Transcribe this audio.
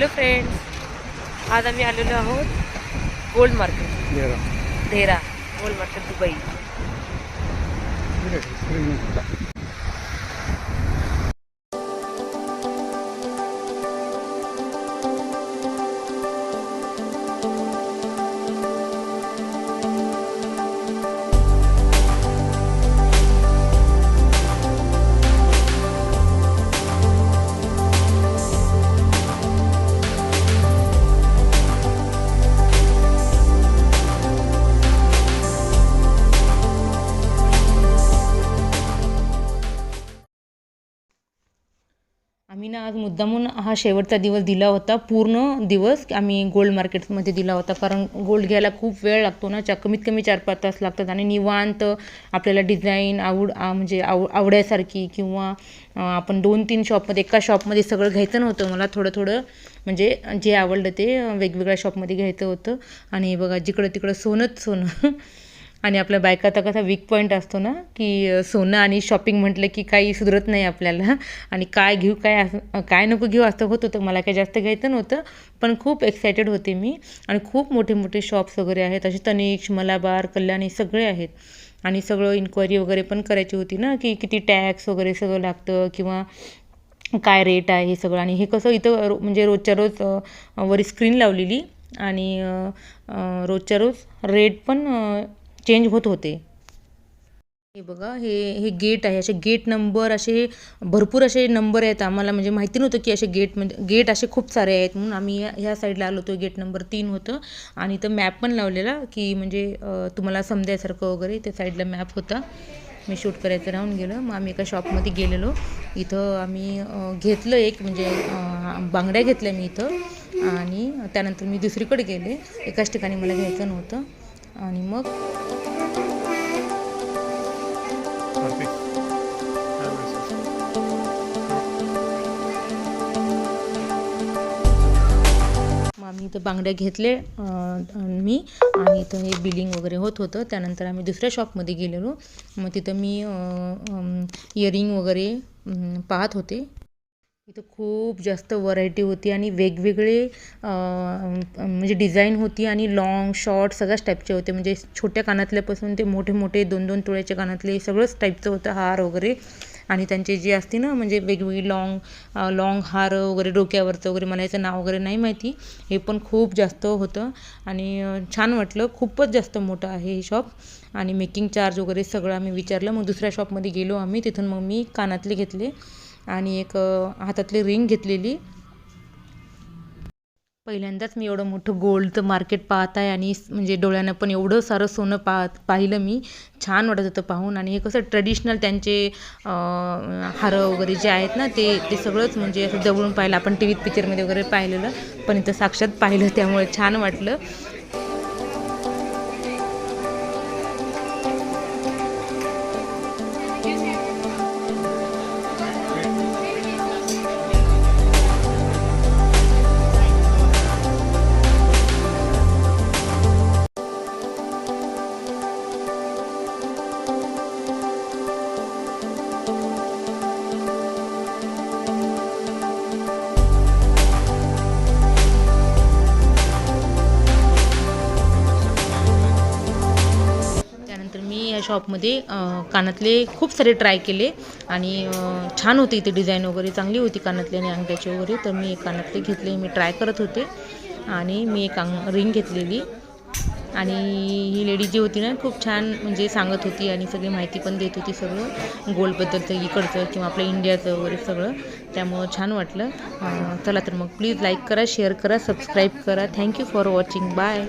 Hello friends आज आम्ही आलेलो आहोत gold market Deira gold market Dubai. आम्ही ना आज मुद्दामून हा शेवटचा दिवस दिला होता पूर्ण दिवस आम्ही गोल्ड मार्केटमध्ये दिला होता. कारण गोल्ड घ्यायला खूप वेळ लागतो ना चा कमीत कमी चार पाच तास लागतात आणि निवांत आपल्याला डिझाईन आवड म्हणजे आव आवड्यासारखी किंवा आपण दोन तीन शॉपमध्ये एका शॉपमध्ये सगळं घ्यायचं नव्हतं. मला थोडं थोडं म्हणजे जे आवडलं ते वेगवेगळ्या शॉपमध्ये घ्यायचं होतं. आणि बघा जिकडं तिकडं सोनंच सोनं. आणि आपल्या बायकाचा कसा वीक पॉईंट असतो ना की सोनं आणि शॉपिंग म्हटलं की काही सुधरत नाही आपल्याला. आणि काय घेऊ काय असं काय नको घेऊ असं होत होतं. मला काही जास्त घ्यायचं नव्हतं पण खूप एक्सायटेड होते मी. आणि खूप मोठे मोठे शॉप्स वगैरे आहेत. असे तनिष मलाबार कल्याणी सगळे आहेत. आणि सगळं इन्क्वायरी वगैरे पण करायची होती ना की किती टॅक्स वगैरे सगळं लागतं किंवा काय रेट आहे हे सगळं. आणि हे कसं इथं रो म्हणजे रोजच्या रोज वरी स्क्रीन लावलेली. आणि रोजच्या रोज रेट पण चेंज होत होते. हे बघा हे हे गेट आहे. असे गेट नंबर असे भरपूर असे नंबर आहेत. आम्हाला म्हणजे माहिती नव्हतं की असे गेट म्हणजे गेट असे खूप सारे आहेत. म्हणून आम्ही या- ह्या साईडला आलो होतो. गेट नंबर तीन होतं. आणि इथं मॅप पण लावलेला की म्हणजे तुम्हाला समजायसारखं वगैरे त्या साईडला मॅप होता. मी शूट करायचं राहून गेलं. मग आम्ही एका शॉपमध्ये गेलेलो. इथं आम्ही घेतलं एक म्हणजे बांगड्या घेतल्या मी इथं. आणि त्यानंतर मी दुसरीकडे गेले. एकाच ठिकाणी मला घ्यायचं नव्हतं. आणि मग मग आम्ही इथं बांगड्या घेतले मी आणि इथं हे बिलिंग वगैरे होत होतं त्यानंतर आम्ही दुसऱ्या शॉपमध्ये गेलेलो मग तिथं मी इयरिंग वगैरे पाहत होते इथं खूप जास्त व्हरायटी होती आणि वेगवेगळे म्हणजे डिझाईन होती आणि लॉंग शॉर्ट सगळ्याच टाईपचे होते. म्हणजे छोट्या कानातल्यापासून ते मोठे मोठे दोन दोन तुळ्याच्या कानातले सगळंच टाईपचं होतं हार वगैरे. आणि त्यांचे जे असते ना म्हणजे वेगवेगळी लॉंग लॉंग हार वगैरे डोक्यावरचं वगैरे मला याचं नाव वगैरे नाही माहिती. हे पण खूप जास्त होतं. आणि छान वाटलं. खूपच जास्त मोठं आहे हे शॉप आणि मेकिंग चार्ज वगैरे सगळं आम्ही विचारलं. मग दुसऱ्या शॉपमध्ये गेलो आम्ही. तिथून मग मी कानातले घेतले. आणि एक हातातली रिंग घेतलेली. पहिल्यांदाच मी एवढं मोठं गोल्डचं मार्केट पाहत आहे आणि म्हणजे डोळ्यानं पण एवढं सारं सोनं पाहत पाहिलं मी. छान वाटत होतं पाहून आणि हे कसं ट्रेडिशनल त्यांचे हारं वगैरे जे आहेत ना ते ते सगळंच म्हणजे असं जवळून पाहिलं. आपण टी व्हीत पिक्चरमध्ये वगैरे पाहिलेलं पण इथं साक्षात पाहिलं त्यामुळे छान वाटलं. शॉपमध्ये कानातले खूप सारे ट्राय केले आणि छान होते इथे डिझाईन वगैरे चांगली होती कानातले आणि अंगठ्याचे वगैरे. तर मी एक कानातले घेतले मी ट्राय करत होते आणि मी एक अंग रिंग घेतलेली. आणि ही लेडी जी होती ना खूप छान म्हणजे सांगत होती आणि सगळी माहिती पण देत होती सगळं. गोल्डबद्दलचं इकडचं किंवा आपल्या इंडियाचं वगैरे सगळं. त्यामुळं छान वाटलं. चला तर मग प्लीज लाईक करा शेअर करा सबस्क्राईब करा. Thank you for watching bye